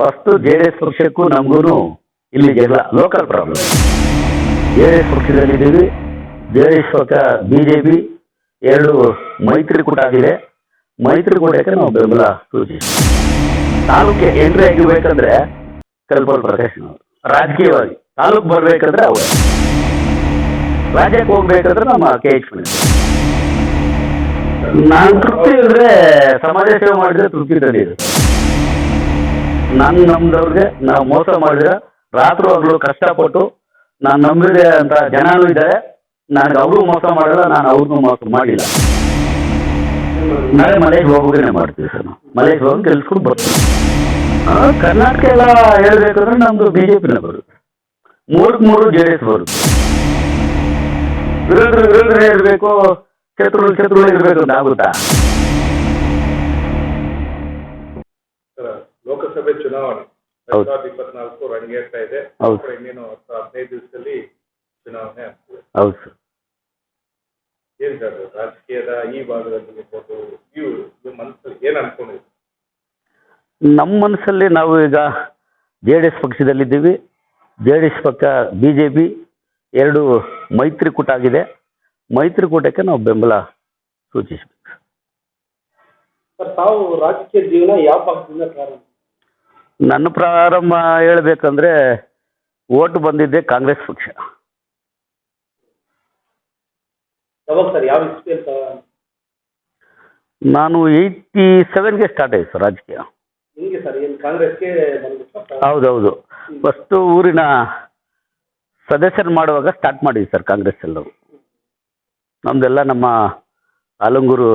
First J D S ಪಕ್ಷಕ್ಕೂ ನಮಗೂ ಇಲ್ಲಿ ಜಗಳ local problem J D S ಪಕ್ಷದಲ್ಲಿದ್ದೀವಿ. J D S ಪಕ್ಷ ಬಿ ಜೆ ಪಿ ಎರಡು ಮೈತ್ರಿಕೂಟ ಆಗಿದೆ. ಮೈತ್ರಿಕೂಟಕ್ಕೆ ನಾವು ಬೆಂಬಲ ಸೂಚಿಸ್ತೀವಿ ತಾಲೂಕಿಗೆ ಎಂಟ್ರಿ ಆಗಿರ್ಬೇಕಂದ್ರೆ ಕಲ್ಪಲ್ ಪ್ರಕಾಶ್ ರಾಜಕೀಯವಾಗಿ ತಾಲೂಕು ಬರಬೇಕಂದ್ರೆ ಅವರು. ರಾಜ್ಯಕ್ಕೆ ಹೋಗ್ಬೇಕಂದ್ರೆ ನಮ್ಮ ಕೆ ಎಚ್ ನಾನು ತೃಪ್ತಿ ಇದ್ರೆ ಸಮಾಜ ಸೇವೆ ಮಾಡಿದ್ರೆ ತೃಪ್ತಿ ತಂದಿದೆ. ನಾನು ನಮ್ದವ್ರಿಗೆ ನಾವು ಮೋಸ ಮಾಡಿದ್ರೆ ರಾತ್ರಿ ಹಗಲು ಕಷ್ಟಪಟ್ಟು ನಾನು ನಂಬಿದೆ ಅಂತ ಜನನೂ ಇದ್ದಾರೆ. ನನಗೆ ಅವರು ಮೋಸ ಮಾಡಿಲ್ಲ ನಾನು ಅವ್ರಿಗೂ ಮೋಸ ಮಾಡಿಲ್ಲ. ನಾಳೆ ಮಲೇಶ್ ಹೋಗೋಗ್ರೆ ಮಾಡ್ತೀವಿ ಸರ್ ನಾವು. ಹೋಗಿ ಕೆಲ್ಸ್ಕೊಂಡು ಬರ್ತೀವಿ. ಕರ್ನಾಟಕ ಎಲ್ಲ ಹೇಳ್ಬೇಕಂದ್ರೆ ನಮ್ದು ಬಿ ಜೆ ಪಿನ ಬರುತ್ತೆ. ಮೂರಕ್ಕೆ ಮೂರು ಜೆ ಡಿ ಎಸ್ ಬರುತ್ತೆ. ವಿರೋಧ ವಿರೋಧ ಇರಬೇಕು ಶತ್ರು ಇರಬೇಕು ಅಂತ ಆಗುತ್ತಾ? ಲೋಕಸಭೆ ಚುನಾವಣೆ. ಎರಡ್ ಸಾವಿರದ ಇಪ್ಪತ್ನಾಲ್ಕು ರಂಗೇರ್ತಾ ಇದೆ. ಇನ್ನೇನು ಹದಿನೈದು ದಿವಸದಲ್ಲಿ ಚುನಾವಣೆ ಆಗ್ತದೆ. ಸರ್. ಏನ್ ಸರ್ ರಾಜಕೀಯದ ಈ ಭಾಗದಲ್ಲಿ ಇರ್ಬೋದು ಇವು ನಿಮ್ಮ ಮನಸ್ಸಲ್ಲಿ ಏನ್ ಅನ್ಕೊಂಡಿದ್ರು ನಮ್ಮ ಮನಸ್ಸಲ್ಲಿ ನಾವು ಈಗ ಜೆ ಡಿ ಎಸ್ ಪಕ್ಷದಲ್ಲಿದ್ದೀವಿ. ಜೆ ಡಿ ಎಸ್ ಪಕ್ಕ ಬಿ ಜೆ ಪಿ ಎರಡು ಮೈತ್ರಿಕೂಟ ಆಗಿದೆ. ಮೈತ್ರಿಕೂಟಕ್ಕೆ ನಾವು ಬೆಂಬಲ ಸೂಚಿಸಬೇಕು ತಾವು ರಾಜಕೀಯ ಜೀವನ ಯಾವ ಪಕ್ಷದಿಂದ ಪ್ರಾರಂಭ ನನ್ನ ಪ್ರಾರಂಭ ಹೇಳಬೇಕಂದ್ರೆ ಓಟ್ ಬಂದಿದ್ದೆ ಕಾಂಗ್ರೆಸ್ ಪಕ್ಷ. ಯಾವಾಗ ಸರ್? ಯಾವ ಇಸ್ವಿಯಲ್ಲಿ ನಾನು ಏಯ್ಟಿ ಸೆವೆನ್ಗೆ ಸ್ಟಾರ್ಟ್ ಆಯ್ತು ಸರ್ ರಾಜಕೀಯ. ಹಿಂಗೆ ಸರ್ ಏನು ಕಾಂಗ್ರೆಸ್ಗೆ ಬಂದ್ಬಿಟ್ಟು ಹೌದೌದು. ಫಸ್ಟು ಊರಿನ ಸದಸ್ಯರು ಮಾಡುವಾಗ ಸ್ಟಾರ್ಟ್ ಮಾಡಿದ್ವಿ ಸರ್ ಕಾಂಗ್ರೆಸ್ ಎಲ್ಲರೂ. ನಮ್ಮದೆಲ್ಲ ನಮ್ಮ ಆಲಂಗೂರು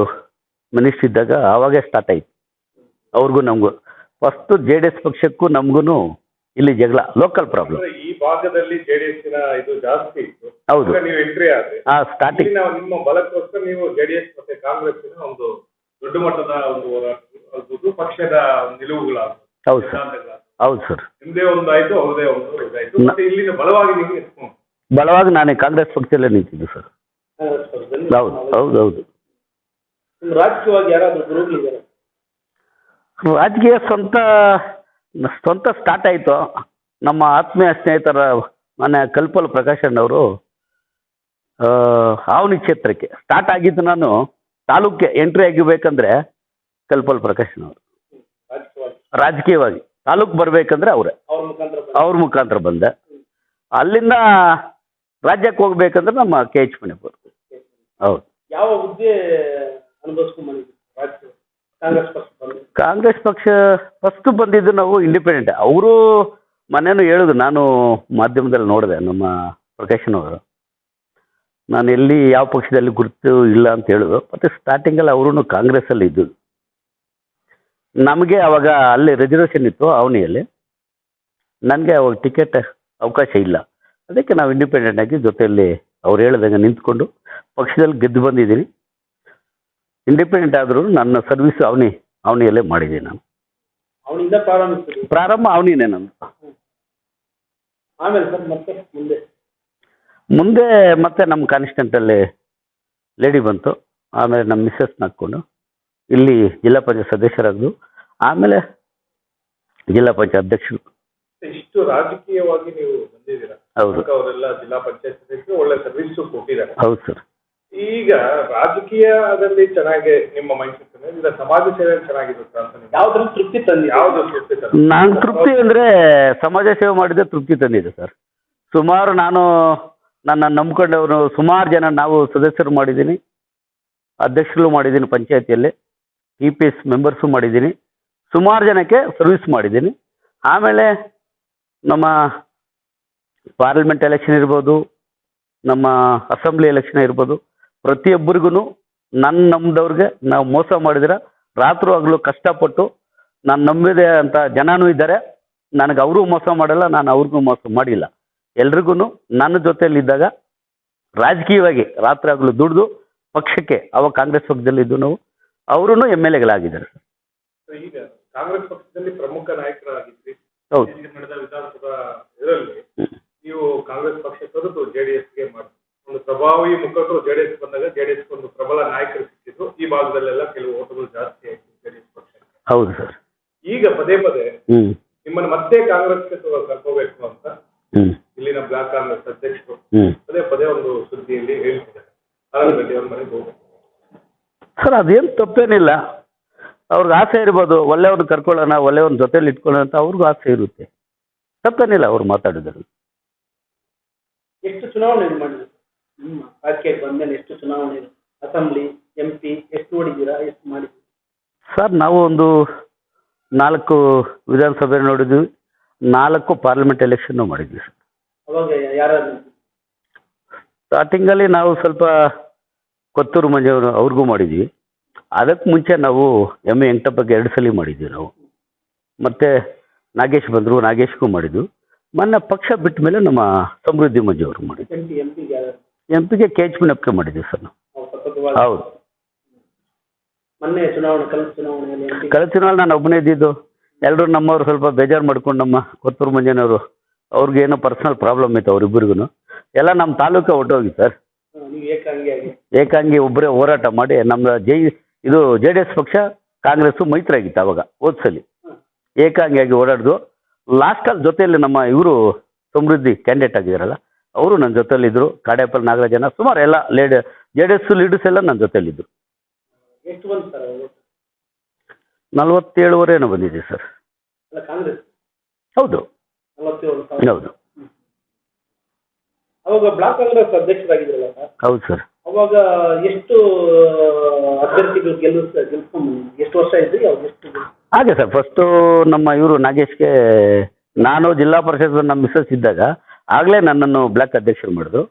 ಮಿನಿಸ್ಟ್ರ್ ಇದ್ದಾಗ ಆವಾಗೇ ಸ್ಟಾರ್ಟ್ ಆಯ್ತು. ಅವ್ರಿಗೂ ನಮಗೂ. ಫಸ್ಟು ಜೆ ಡಿ ಎಸ್ ಪಕ್ಷಕ್ಕೂ ನಮಗೂ ಇಲ್ಲಿ ಜಗಳ ಲೋಕಲ್ ಪ್ರಾಬ್ಲಮ್ ಅಂದ್ರೆ ಈ ಭಾಗದಲ್ಲಿ ಜೆಡಿಎಸ್ನ ಇದು ಜಾಸ್ತಿ ಇತ್ತು. ಹೌದು. ಈಗ ನೀವು ಎಂಟ್ರಿ ಆದ್ರೆ ಆ ಸ್ಟಾರ್ಟಿಂಗ್ ಇಲ್ಲಿ ನಾವು ನಿಮ್ಮ ಬಲಕ್ಕೋಸ್ಕರ ನೀವು ಜೆಡಿಎಸ್ ಮತ್ತೆ ಕಾಂಗ್ರೆಸ್ಸಿನ ಒಂದು ದೊಡ್ಡ ಮಟ್ಟದ ಒಂದು ಪಕ್ಷದ ನಿಲುವುಗಳ ಹೌದು ಸರ್. ಹೌದು ಸರ್. ನಿಮ್ದೇ ಒಂದು ಆಯ್ತು ಅವ್ರದೇ ಒಂದು ಇದಾಯ್ತು. ಮತ್ತೆ ಇಲ್ಲಿನ ಬಲವಾಗಿ ನೀವು ನಿಂತ್ಕೊಂಡು ಬಲವಾಗಿ ನಾನೇ ಕಾಂಗ್ರೆಸ್ ಪಕ್ಷದಲ್ಲೇ ನಿಂತಿದ್ದು ಸರ್. ಕಾಂಗ್ರೆಸ್ ಹೌದು ಹೌದು ಹೌದು. ರಾಜಕೀಯವಾಗಿ ಯಾರಾದರೂ ಗುರುಗಳಿದ್ದಾರೆ ರಾಜಕೀಯ ಸ್ವಂತ ಸ್ವಂತ ಸ್ಟಾರ್ಟ್ ಆಯಿತು. ನಮ್ಮ ಆತ್ಮೀಯ ಸ್ನೇಹಿತರ ಮನೆ ಕಲ್ಪಲ್ ಪ್ರಕಾಶಣ್ಣವರು ಅವನಿ ಕ್ಷೇತ್ರಕ್ಕೆ ಸ್ಟಾರ್ಟ್ ಆಗಿದ್ದು ನಾನು ತಾಲೂಕಿಗೆ ಎಂಟ್ರಿ ಆಗಿಬೇಕಂದ್ರೆ ಕಲ್ಪಲ್ ಪ್ರಕಾಶಣ್ಣವರು ರಾಜಕೀಯವಾಗಿ ರಾಜಕೀಯವಾಗಿ ತಾಲೂಕು ಬರಬೇಕಂದ್ರೆ ಅವರೇ. ಅವ್ರ ಮುಖಾಂತರ ಬಂದ- ಅಲ್ಲಿಂದ ರಾಜ್ಯಕ್ಕೆ ಹೋಗ್ಬೇಕಂದ್ರೆ ನಮ್ಮ ಕೆ ಎಚ್ ಮಣಿಪುರ್ ಹೌದು. ಯಾವ ಹುದ್ದೆ ಕಾಂಗ್ರೆಸ್ ಪಕ್ಷ ಫಸ್ಟ್ ಬಂದಿದ್ದು ನಾವು ಇಂಡಿಪೆಂಡೆಂಟ್ ಅವರು ಮನೇನು ಹೇಳುದು, ನಾನು ಮಾಧ್ಯಮದಲ್ಲಿ ನೋಡಿದೆ, ನಮ್ಮ ಪ್ರಕಾಶನವರು ನಾನು ಎಲ್ಲಿ ಯಾವ ಪಕ್ಷದಲ್ಲಿ ಗುರುತು ಇಲ್ಲ ಅಂತ ಹೇಳಿದ್ರು ಮತ್ತು ಸ್ಟಾರ್ಟಿಂಗಲ್ಲಿ ಅವರು ಕಾಂಗ್ರೆಸ್ಸಲ್ಲಿ ಇದ್ದು ನಮಗೆ ಅವಾಗ ಅಲ್ಲಿ ರಿಸರ್ವೇಷನ್ ಇತ್ತು ಅವನಿಯಲ್ಲಿ. ನನಗೆ ಅವಾಗ ಟಿಕೆಟ್ ಅವಕಾಶ ಇಲ್ಲ. ಅದಕ್ಕೆ ನಾವು ಇಂಡಿಪೆಂಡೆಂಟ್ ಆಗಿ ಜೊತೆಯಲ್ಲಿ ಅವ್ರು ಹೇಳ್ದಂಗೆ ನಿಂತ್ಕೊಂಡು ಪಕ್ಷದಲ್ಲಿ ಗೆದ್ದು ಬಂದಿದ್ದೀನಿ ಇಂಡಿಪೆಂಡೆಂಟ್ ಆದರೂ ನನ್ನ ಸರ್ವಿಸ್ ಅವನಿ ಅವನಿಯಲ್ಲೇ ಮಾಡಿದೆ ನಾನು. ಅವನಿಂದ ಪ್ರಾರಂಭಿಸಿದ್ರಿ? ಪ್ರಾರಂಭ ಅವನಿನೇ ನಾನು. ಆಮೇಲೆ ಸರ್ ಮತ್ತೆ ಮುಂದೆ? ಮುಂದೆ ಮತ್ತೆ ನಮ್ಮ ಕಾನ್ಸ್ಟೆಂಟಲ್ಲಿ ಲೇಡಿ ಬಂತು. ಆಮೇಲೆ ನಮ್ಮ ಮಿಸ್ಸಸ್ನ ಹಾಕ್ಕೊಂಡು ಇಲ್ಲಿ ಜಿಲ್ಲಾ ಪಂಚಾಯತ್ ಸದಸ್ಯರಾದ್ರು. ಆಮೇಲೆ ಜಿಲ್ಲಾ ಪಂಚಾಯತ್ ಅಧ್ಯಕ್ಷರು. ಇಷ್ಟು ರಾಜಕೀಯವಾಗಿ ನೀವು ಬಂದಿದ್ದೀರಾ? ಹೌದು. ಅವರೆಲ್ಲ ಜಿಲ್ಲಾ ಪಂಚಾಯತ್ ಒಳ್ಳೆ ಸರ್ವಿಸ್ ಕೊಟ್ಟಿದ್ದಾರೆ. ಹೌದು ಸರ್. ಈಗ ರಾಜಕೀಯದಲ್ಲಿ ಚೆನ್ನಾಗಿ ನಿಮ್ಮ ಮೈಸೂರು ಇಲ್ಲ ಸಮಾಜ ಸೇವೆ ಚೆನ್ನಾಗಿರುತ್ತಾ ಅಂತ ನಿಮ್ಗೆ? ಯಾವ್ದ್ರಲ್ಲಿ ತೃಪ್ತಿ ತಂದಿ ಯಾವ್ದು ತೃಪ್ತಿ ತಂದಿದೆ? ನಾನು ತೃಪ್ತಿ ಅಂದರೆ ಸಮಾಜ ಸೇವೆ ಮಾಡಿದ್ರೆ ತೃಪ್ತಿ ತಂದಿದೆ ಸರ್ ಸುಮಾರು ನಾನು ನನ್ನ ನಂಬ್ಕೊಂಡವರು ಸುಮಾರು ಜನ ನಾವು ಸದಸ್ಯರು ಮಾಡಿದ್ದೀನಿ ಅಧ್ಯಕ್ಷರು ಮಾಡಿದ್ದೀನಿ ಪಂಚಾಯತಿಯಲ್ಲಿ ಇ ಪಿ ಎಸ್ ಮೆಂಬರ್ಸು ಮಾಡಿದ್ದೀನಿ ಸುಮಾರು ಜನಕ್ಕೆ ಸರ್ವಿಸ್ ಮಾಡಿದ್ದೀನಿ ಆಮೇಲೆ ನಮ್ಮ ಪಾರ್ಲಿಮೆಂಟ್ ಎಲೆಕ್ಷನ್ ಇರ್ಬೋದು ನಮ್ಮ ಅಸೆಂಬ್ಲಿ ಎಲೆಕ್ಷನ್ ಇರ್ಬೋದು ಪ್ರತಿಯೊಬ್ಬರಿಗೂ ನನ್ನ ನಂಬಿದವ್ರಿಗೆ ನಾವು ಮೋಸ ಮಾಡಿದ್ರೆ ರಾತ್ರಿ ಹಗಲು ಕಷ್ಟಪಟ್ಟು ನಾನು ನಂಬಿದೆ ಅಂತ ಜನನೂ ಇದ್ದಾರೆ. ನನಗೆ ಅವರು ಮೋಸ ಮಾಡಲ್ಲ ನಾನು ಅವ್ರಿಗೂ ಮೋಸ ಮಾಡಿಲ್ಲ. ಎಲ್ರಿಗೂ ನನ್ನ ಜೊತೆಯಲ್ಲಿದ್ದಾಗ ರಾಜಕೀಯವಾಗಿ ರಾತ್ರಿ ಹಗಲು ದುಡಿದು ಪಕ್ಷಕ್ಕೆ ಅವಾಗ ಕಾಂಗ್ರೆಸ್ ಪಕ್ಷದಲ್ಲಿದ್ದು ನಾವು ಅವರು ಎಂ ಎಲ್ ಎಗಳಾಗಿದ್ದಾರೆ. ಈಗ ಕಾಂಗ್ರೆಸ್ ಪಕ್ಷದಲ್ಲಿ ಪ್ರಮುಖ ನಾಯಕರಾಗಿದ್ರಿ. ಹೌದು. ಈಗ ನಡೆದ ವಿಧಾನಸಭಾ ಇದರಲ್ಲಿ ನೀವು ಕಾಂಗ್ರೆಸ್ ಪಕ್ಷ ತೊರೆದು ಜೆಡಿಎಸ್ಗೆ ಒಂದು ಪ್ರಭಾವಿ ಮುಖಂಡರು ಜೆಡಿಎಸ್ ಬಂದಾಗ ಜೆಡಿಎಸ್ ಒಂದು ಪ್ರಬಲ ನಾಯಕರು ಸಿಕ್ಕಿದ್ರು. ಈ ಭಾಗದಲ್ಲೆಲ್ಲ ಕೆಲವು ಓಟುಗಳು ಜಾಸ್ತಿ ಆಯ್ತು ಜೆಡಿಎಸ್ ಪಕ್ಷ ಹೌದು ಸರ್. ಈಗ ಪದೇ ಪದೇ ನಿಮ್ಮನ್ನು ನಿಮ್ಮನ್ನ ಮತ್ತೆ ಕಾಂಗ್ರೆಸ್ಗೆ ಕರ್ಕೋಬೇಕು ಅಂತ ಹ್ಮ್. ಇಲ್ಲಿನ ಬ್ಲಾಕ್ ಕಾಂಗ್ರೆಸ್ ಅಧ್ಯಕ್ಷರು ಹ್ಮ್. ಪದೇ ಪದೇ ಒಂದು ಸುದ್ದಿಯಲ್ಲಿ ಹೇಳ್ತಿದ್ದಾರೆ. ಆನಂದ್ ರೆಡ್ಡಿ ಅವ್ರ ಮನೆಗೆ ಹೋಗ್ಬೇಕು. ಸರ್ ಅದೇನು ತಪ್ಪೇನಿಲ್ಲ. ಅವ್ರಿಗೆ ಆಸೆ ಇರ್ಬೋದು ಒಳ್ಳೆಯವ್ರನ್ನ ಕರ್ಕೊಳ್ಳೋಣ ಒಳ್ಳೆಯವ್ರನ್ನ ಜೊತೆಲಿ ಇಟ್ಕೊಳ್ಳೋಣ ಅಂತ ಅವ್ರಿಗೂ ಆಸೆ ಇರುತ್ತೆ. ತಪ್ಪೇನಿಲ್ಲ ಅವ್ರು ಮಾತಾಡಿದ್ರು ಎಷ್ಟು ಚುನಾವಣೆ ಮಾಡಿದ್ರು? ನಿಮ್ಮ ಬಂದ ಮೇಲೆ ಎಷ್ಟು ಚುನಾವಣೆ ಅಸೆಂಬ್ಲಿ ಎಂ ಪಿ ಎಷ್ಟು ನೋಡಿದ್ದೀರಾ ಎಷ್ಟು ಮಾಡಿದ್ದೀರಾ? ಸರ್ ನಾವು ಒಂದು ನಾಲ್ಕು ವಿಧಾನಸಭೆ ನೋಡಿದ್ವಿ. ನಾಲ್ಕು ಪಾರ್ಲಿಮೆಂಟ್ ಎಲೆಕ್ಷನ್ ಮಾಡಿದ್ವಿ ಸರ್. ಅವಾಗ ಯಾರು ಸ್ಟಾರ್ಟಿಂಗಲ್ಲಿ ನಾವು ಸ್ವಲ್ಪ ಕೊತ್ತೂರು ಮಂಜವರು ಅವ್ರಿಗೂ ಮಾಡಿದ್ವಿ. ಅದಕ್ಕೆ ಮುಂಚೆ ನಾವು ಎಂ ಎ ವೆಂಕಟಪ್ಪಗೆ ಎರಡು ಸಲ ಮಾಡಿದ್ವಿ ನಾವು. ಮತ್ತು ನಾಗೇಶ್ ಬಂದರು ನಾಗೇಶ್ಗೂ ಮಾಡಿದ್ವಿ. ಮೊನ್ನೆ ಪಕ್ಷ ಬಿಟ್ಟ ಮೇಲೆ ನಮ್ಮ ಸಮೃದ್ಧಿ ಮಂಜು ಅವರು ಮಾಡಿದ್ವಿ ಎಂ ಪಿಗೆ ಕೆ ಎಚ್ ಪಿ ನಪ್ಕೆ ಮಾಡಿದ್ದೀವಿ ಸರ್ ನಾವು. ಹೌದು ಮೊನ್ನೆ ಚುನಾವಣೆ ಕಳೆದ ಚುನಾವಣೆಯಲ್ಲಿ ಎಂ ಕಳೆದ ಚುನಾವಣೆ ನಾನು ಒಬ್ಬನೇ ಇದ್ದಿದ್ದು. ಎಲ್ಲರೂ ನಮ್ಮವ್ರು ಸ್ವಲ್ಪ ಬೇಜಾರು ಮಾಡ್ಕೊಂಡು ನಮ್ಮ ಕೊತ್ತೂರು ಮಂಜನವರು ಅವ್ರಿಗೆ ಏನೋ ಪರ್ಸನಲ್ ಪ್ರಾಬ್ಲಮ್ ಇತ್ತು ಅವ್ರಿಬ್ಬರಿಗೂ ಎಲ್ಲ ನಮ್ಮ ತಾಲೂಕ ಹೊಟ್ಟೋಗಿ ಸರ್. ನೀವು ಏಕಾಂಗಿಯಾಗಿ. ಏಕಾಂಗಿ ಒಬ್ಬರೇ ಹೋರಾಟ ಮಾಡಿ ನಮ್ಮ ಜೈ ಇದು ಜೆ ಡಿ ಎಸ್ ಪಕ್ಷ ಕಾಂಗ್ರೆಸ್ಸು ಮೈತ್ರಿ ಆಗಿತ್ತು ಅವಾಗ ಹೋದ್ಸಲಿ ಏಕಾಂಗಿಯಾಗಿ ಓಡಾಡಿದ್ರು ಲಾಸ್ಟಲ್ಲಿ ಜೊತೆಯಲ್ಲಿ ನಮ್ಮ ಇವರು ಸಮೃದ್ಧಿ ಕ್ಯಾಂಡಿಡೇಟ್ ಆಗಿದ್ದಾರಲ್ಲ ಅವರು ನನ್ನ ಜೊತೆಲಿದ್ದರು ಕಾಡೇಪಲ್ ನಾಗರಾಜನ ಸುಮಾರು ಎಲ್ಲ lady J D S leaders ಎಲ್ಲ ನನ್ನ ಜೊತೆಲಿದ್ದರು ಎಷ್ಟು ಬಂತು ಸರ್ ಅವರು? ನಲ್ವತ್ತೇಳುವರೆನೋ ಬಂದಿದೆ ಸರ್. ಅಲ್ಲ ಕಾಂಗ್ರೆಸ್. ಹೌದು. ನಲವತ್ತೇಳು ಸಾವಿರ. ಹೌದು. ಅವಾಗ ಬ್ಲಾಕ್ ಕಾಂಗ್ರೆಸ್ ಅಧ್ಯಕ್ಷರಾಗಿದ್ರಲ್ಲ ಸರ್? ಹೌದು ಸರ್. ಅವಾಗ ಎಷ್ಟು ಅಭ್ಯರ್ಥಿಗಳು ಗೆಲ್ಲಿಸ್ ಗೆಲ್ಸ್ಕೊಂಡ್ ಎಷ್ಟು ವರ್ಷ ಇದ್ರಿ ಅವ್ರು ಎಷ್ಟು ಗೆಲ್ಸ್- ಹಾಗೆ ಸರ್ ಫಸ್ಟು ನಮ್ಮ ಇವರು ನಾಗೇಶ್ಗೆ ನಾನು ಜಿಲ್ಲಾ ಪರಿಷತ್ ನಮ್ಮ ಮಿಸ್ಸಸ್ ಇದ್ದಾಗ ಆಗಲೇ ನನ್ನನ್ನು ಬ್ಲಾಕ್ ಅಧ್ಯಕ್ಷರು ಮಾಡಿದ್ರು.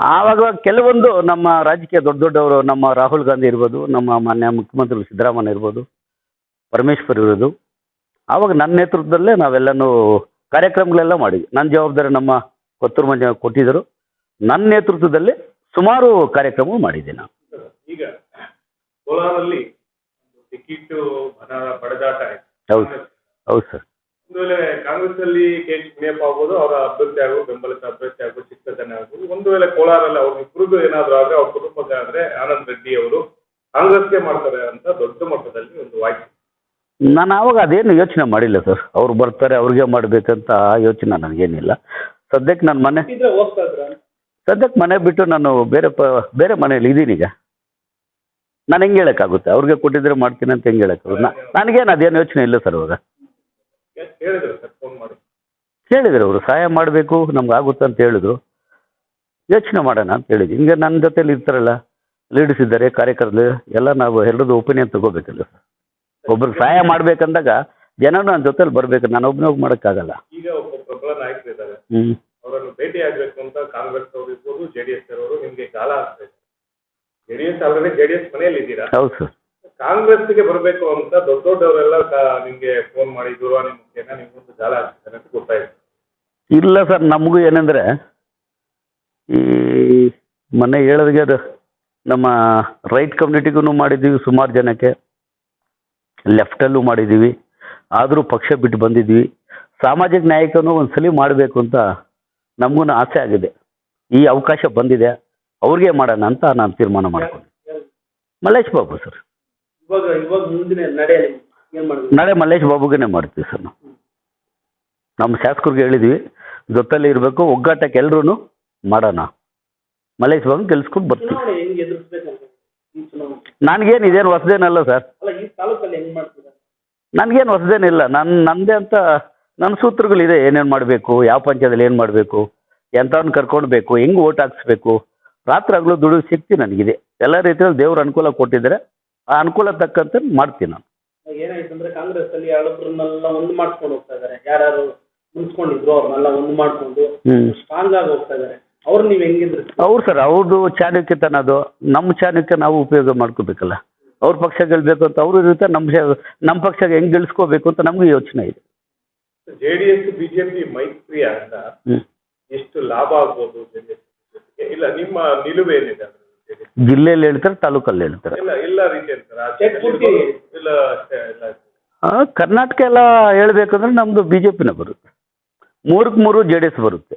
ಆವಾಗ ಕೆಲವೊಂದು ನಮ್ಮ ರಾಜಕೀಯ ದೊಡ್ಡ ದೊಡ್ಡವರು ನಮ್ಮ ರಾಹುಲ್ ಗಾಂಧಿ ಇರ್ಬೋದು ನಮ್ಮ ಮಾನ್ಯ ಮುಖ್ಯಮಂತ್ರಿ ಸಿದ್ದರಾಮಯ್ಯ ಇರ್ಬೋದು ಪರಮೇಶ್ವರ್ ಇರೋದು. ಆವಾಗ ನನ್ನ ನೇತೃತ್ವದಲ್ಲೇ ನಾವೆಲ್ಲನೂ ಕಾರ್ಯಕ್ರಮಗಳೆಲ್ಲ ಮಾಡಿದ್ವಿ. ನನ್ನ ಜವಾಬ್ದಾರಿ ನಮ್ಮ ಕೊತ್ತೂರು ಮಂಜ ಕೊಟ್ಟಿದ್ದರು. ನನ್ನ ನೇತೃತ್ವದಲ್ಲಿ ಸುಮಾರು ಕಾರ್ಯಕ್ರಮ ಮಾಡಿದ್ದೆ ನಾನು. ಈಗ ಕೋಲಾರಲ್ಲಿ ಟಿಕೆಟ್ ಹೌದು. ಹೌದು ಸರ್. ಒಂದು ವೇಳೆ ಕಾಂಗ್ರೆಸ್ ಅಲ್ಲಿ ಕೆ ಎಚ್ ಮುನಿಯಪ್ಪ ಆಗ್ಬೋದು ಅವರ ಅಭ್ಯರ್ಥಿ ಆಗ್ಬೋದು ಬೆಂಬಲಿತ ಅಭ್ಯರ್ಥಿ ಆಗ್ಬೋದು ಚಿಕ್ಕತನ ಆಗ್ಬೋದು. ಒಂದು ವೇಳೆ ಕೋಲಾರಲ್ಲಿ ಅವ್ರ ಇಬ್ಬರಿಗೂ ಏನಾದ್ರು ಆದ್ರೆ ಅವ್ರ ಕುಟುಂಬಕ್ಕೆ ಆದ್ರೆ ಆನಂದ್ ರೆಡ್ಡಿ ಅವರು ಕಾಂಗ್ರೆಸ್ಗೆ ಮಾಡ್ತಾರೆ ಅಂತ ದೊಡ್ಡ ಮಟ್ಟದಲ್ಲಿ ಒಂದು ವಾಯ್ಸ್. ನಾನು ಆವಾಗ ಅದೇನು ಯೋಚನೆ ಮಾಡಿಲ್ಲ ಸರ್. ಅವ್ರು ಬರ್ತಾರೆ ಅವ್ರಿಗೆ ಮಾಡ್ಬೇಕಂತ ಆ ಯೋಚನೆ ನನಗೇನಿಲ್ಲ. ಸದ್ಯಕ್ಕೆ ನನ್ನ ಮನೆ ಇದ್ರೆ ಹೋಗ್ತಾ ಇದ್ರ? ಸದ್ಯಕ್ಕೆ ಮನೆ ಬಿಟ್ಟು ನಾನು ಬೇರೆ ಪ ಬೇರೆ ಮನೇಲಿ ಇದ್ದೀನಿ ಈಗ. ನಾನು ಹೆಂಗೆ ಹೇಳೋಕ್ಕಾಗುತ್ತೆ? ಅವ್ರಿಗೆ ಕೊಟ್ಟಿದ್ರೆ ಮಾಡ್ತೀನಿ ಅಂತ ಹೆಂಗೆ ಹೇಳೋಕ್ಕಾಗುತ್ತೆ? ನನಗೇನು ಅದೇನು ಯೋಚನೆ ಇಲ್ಲ ಸರ್ ಅವಾಗ. ಹೇಳಿದ್ರು ಸರ್ ಫೋನ್ ಮಾಡಿ. ಹೇಳಿದ್ರು ಅವರು ಸಹಾಯ ಮಾಡಬೇಕು ನಮ್ಗೆ ಆಗುತ್ತೆ ಅಂತ ಹೇಳಿದ್ರು. ಯೋಚನೆ ಮಾಡೋಣ ಅಂತ ಹೇಳಿದ್ವಿ. ಹಿಂಗೆ ನನ್ನ ಜೊತೆಲಿ ಇರ್ತಾರಲ್ಲ ಲೀಡರ್ಸ್ ಇದ್ದಾರೆ ಕಾರ್ಯಕರ್ತರು ಎಲ್ಲ ನಾವು ಎಲ್ಲರದ್ದು ಒಪಿನಿಯನ್ ತಗೋಬೇಕಲ್ಲ ಒಬ್ರಿಗೆ ಸಹಾಯ ಮಾಡ್ಬೇಕಂದಾಗ ಜನನು ನನ್ನ ಜೊತೆಲಿ ಬರಬೇಕು ನಾನು ಒಬ್ಬನೇ ಹೋಗಿ ಮಾಡೋಕ್ಕಾಗಲ್ಲ. ಈಗ ಒಬ್ಬ ಪ್ರಬಲ ನಾಯಕರಿದ್ದಾರೆ ಹ್ಞೂ ಅವರನ್ನು ಭೇಟಿ ಆಗ್ಬೇಕು ಅಂತ ಕಾಂಗ್ರೆಸ್ ಅವರು ಇರ್ಬೋದು ಜೆ ಡಿ ಎಸ್ ಅವರು ನಿಮ್ಗೆ ಕಾಲ ಆಗ್ತದೆ J D S already J D S ಮನೆಯಲ್ಲಿ ಇದ್ದೀರಾ ಹೌದು ಸರ್. ಕಾಂಗ್ರೆಸ್ಗೆ ಬರಬೇಕು ಅಂತ ದೊಡ್ಡ ದೊಡ್ಡವರೆಲ್ಲ ನಿಮಗೆ ಫೋನ್ ಮಾಡಿ ದೂರವಾಣಿ ಮುಖೇನ ನಿಮ್ಗೊಂದು ಜಾಲ ಹಾಕ್ತಾರೆ? ಅಂತ ಗೊತ್ತಾಯ್ತು ಇಲ್ಲ ಸರ್, ನಮಗೂ ಏನಂದರೆ ಈ ಮೊನ್ನೆ ಹೇಳೋದಕ್ಕೆ ಅದು ನಮ್ಮ ರೈಟ್ ಕಮ್ಯುನಿಟಿಗೂ ಮಾಡಿದ್ದೀವಿ, ಸುಮಾರು ಜನಕ್ಕೆ. ಲೆಫ್ಟಲ್ಲೂ ಮಾಡಿದ್ದೀವಿ. ಆದರೂ ಪಕ್ಷ ಬಿಟ್ಟು ಬಂದಿದ್ವಿ ಸಾಮಾಜಿಕ ನ್ಯಾಯಕ್ಕೂ ಒಂದು ಸಲ ಮಾಡಬೇಕು ಅಂತ ನಮಗೂ ಆಸೆ ಆಗಿದೆ. ಈ ಅವಕಾಶ ಬಂದಿದೆ. ಅವ್ರಿಗೆ ಮಾಡೋಣ ಅಂತ ನಾನು ತೀರ್ಮಾನ ಮಾಡ್ಕೊಂಡೆ. ಮಲ್ಲೇಶ್ ಬಾಬು ಸರ್. ಇವಾಗ ಇವಾಗ ಮುಂದಿನ ಏನ್ ಮಾಡಿದ್ರಿ ನಾಳೆ ಮಲ್ಲೇಶ್ ಬಾಬುಗೇನೆ ಮಾಡ್ತೀವಿ ಸರ್ ನಾವು. ನಮ್ಮ ಶಾಸಕರಿಗೆ ಹೇಳಿದ್ವಿ ಜೊತೆಲಿ ಇರಬೇಕು ಒಗ್ಗಾಟಕ್ಕೆ ಎಲ್ಲರೂ ಮಾಡೋಣ. ಮಲ್ಲೇಶ್ ಬಾಬು ಗೆಲ್ಸ್ಕೊಂಡು ಬರ್ತೀವಿ. ಚುನಾವಣೆ ಹೆಂಗ್ ಎದುರಿಸ್ಬೇಕಂತ ಈ ಚುನಾವಣೆ? ನನಗೇನು ಇದೇನು ಹೊಸದೇನಲ್ಲ ಸರ್. ಅಲ್ಲ ಈ ತಾಲೂಕಲ್ಲಿ ಹೆಂಗ್ ಮಾಡ್ತೀರಾ? ನನಗೇನು ಹೊಸದೇನಿಲ್ಲ. ನನ್ನ ನನ್ನದೇ ಅಂತ ನನ್ನ ಸೂತ್ರಗಳಿದೆ ಏನೇನು ಮಾಡಬೇಕು ಯಾವ ಪಂಚಾಯದಲ್ಲಿ ಏನು ಮಾಡಬೇಕು ಎಂಥವ್ನ ಕರ್ಕೊಂಡು ಬೇಕು ಹೆಂಗೆ ಓಟ್ ಹಾಕ್ಸ್ಬೇಕು. ರಾತ್ರಿ ಆಗಲೂ ದುಡಿಯೋ ಶಕ್ತಿ ನನಗಿದೆ. ಎಲ್ಲ ರೀತಿಯಲ್ಲಿ ದೇವ್ರ ಅನುಕೂಲ ಕೊಟ್ಟಿದ್ದಾರೆ. ಅನುಕೂಲ ತಕ್ಕಂತೆ ಮಾಡ್ತೀನಿ ನಾನು. ಏನಾಯ್ತು ಅಂದ್ರೆ ಕಾಂಗ್ರೆಸ್ ಅಲ್ಲಿ ಯಾರೊಬ್ಬರನ್ನೆಲ್ಲ ಒಂದು ಮಾಡ್ಕೊಂಡು ಹೋಗ್ತಾ ಇದಾರೆ ಯಾರು ಮುಂಚ್ಕೊಂಡಿದ್ರು ಅವ್ರನ್ನೆಲ್ಲ ಒಂದು ಮಾಡ್ಕೊಂಡು ಸ್ಟ್ರಾಂಗ್ ಆಗಿ ಹೋಗ್ತಾ ಇದಾರೆ ಅವ್ರು ನೀವ್ ಹೆಂಗಿದ್ರು? ಅವ್ರು ಸರ್ ಅವ್ರದ್ದು ಚಾಣಕ್ಯತನ ಅದು. ನಮ್ಮ ಚಾಣಕ್ಯ ನಾವು ಉಪಯೋಗ ಮಾಡ್ಕೋಬೇಕಲ್ಲ. ಅವ್ರ ಪಕ್ಷ ಗೆಲ್ಬೇಕು ಅಂತ ಅವರು ಇರುತ್ತೆ ನಮ್ಮ ನಮ್ಮ ಪಕ್ಷ ಹೆಂಗ್ ಗೆಲ್ಸ್ಕೋಬೇಕು ಅಂತ ನಮಗೂ ಯೋಚನೆ ಇದೆ. ಜೆಡಿಎಸ್ ಡಿ ಎಸ್ ಬಿಜೆಪಿ ಮೈತ್ರಿ ಅಂತ ಹ್ಞೂ ಎಷ್ಟು ಲಾಭ ಆಗ್ಬೋದು ಇಲ್ಲ ನಿಮ್ಮ ನಿಲುವೇನಿದೆ ಅದ್ರ? ಜಿಲ್ಲೆಯಲ್ಲಿ ಹೇಳ್ತಾರೆ ತಾಲೂಕಲ್ಲಿ ಹೇಳ್ತಾರೆ. ಇಲ್ಲ ಎಲ್ಲ ರೀತಿ ಅಂತಾರೆ ಆ ಸ್ಟೇಟ್ ಪೂರ್ತಿ ಇಲ್ಲ ಅಷ್ಟೇ ಇಲ್ಲ ಆ, ಕರ್ನಾಟಕ ಎಲ್ಲ ಹೇಳ್ಬೇಕಂದ್ರೆ ನಮ್ಮದು ಬಿ ಜೆ ಪಿನ ಬರುತ್ತೆ. ಮೂರಕ್ಕೆ ಮೂರು ಜೆ ಡಿ ಎಸ್ ಬರುತ್ತೆ.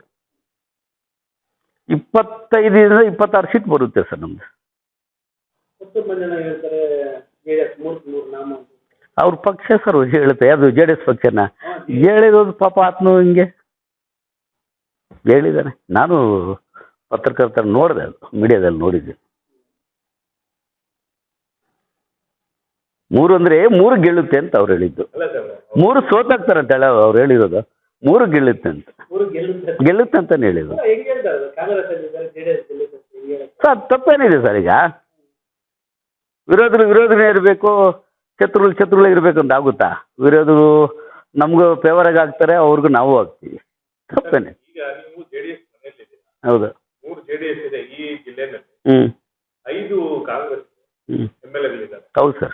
ಇಪ್ಪತ್ತೈದರಿಂದ ಇಪ್ಪತ್ತಾರು ಸೀಟ್ ಬರುತ್ತೆ ಸರ್ ನಮ್ಮದು ಹತ್ತು ಮಂದಿ ಜನ ಹೇಳ್ತಾರೆ ಜೆಡಿಎಸ್ ಮೂರ್ ಮೂರ್ ನಾಮ ಅಂತ. ಅವ್ರ ಪಕ್ಷ ಸರ್ ಹೇಳುತ್ತೆ ಅದು ಜೆ ಡಿ ಎಸ್ ಪಕ್ಷನ. ಹೇಳಿರೋದು ಪಾಪ ಆತ್ನು ಹಿಂಗೆ ಹೇಳಿದ್ದಾನೆ. ನಾನು ಪತ್ರಕರ್ತರ ನೋಡಿದೆ ಅದು ಮೀಡಿಯಾದಲ್ಲಿ ನೋಡಿದ್ದೆ ಮೂರು ಅಂದ್ರೆ ಮೂರು ಗೆಲ್ಲುತ್ತೆ ಅಂತ ಅವ್ರು ಹೇಳಿದ್ದು. ಮೂರು ಸೋತಾಗ್ತಾರೆ ಅಂತ ಹೇಳ ಅವ್ರು ಹೇಳಿರೋದು. ಮೂರು ಗೆಲ್ಲುತ್ತೆ ಅಂತ. ಗೆಲ್ಲುತ್ತೆ ಅಂತಾನೆ ಹೇಳಿದ್ರು ಸರ್ ತಪ್ಪೇನಿದೆ ಸರ್ ಈಗ. ವಿರೋಧರು ವಿರೋಧನೇ ಇರಬೇಕು ಶತ್ರುಗಳು ಶತ್ರುಗಳೇ ಇರಬೇಕು ಅಂತ ಆಗುತ್ತಾ? ವಿರೋಧರು ನಮಗೂ ಫೇವರಾಗಿ ಆಗ್ತಾರೆ ಅವ್ರಿಗೂ ನಾವು ಆಗ್ತೀವಿ. ತಪ್ಪೇನೆ. ಹೌದು. ಜೆಡಿಎಸ್ ಇದೆ ಈ ಜಿಲ್ಲೆನಲ್ಲಿ ಹ್ಞೂ ಐದು ಕಾಂಗ್ರೆಸ್ ಎಂ ಎಲ್ ಎಗಳಿದ್ದಾರೆ ಹೌದು ಸರ್.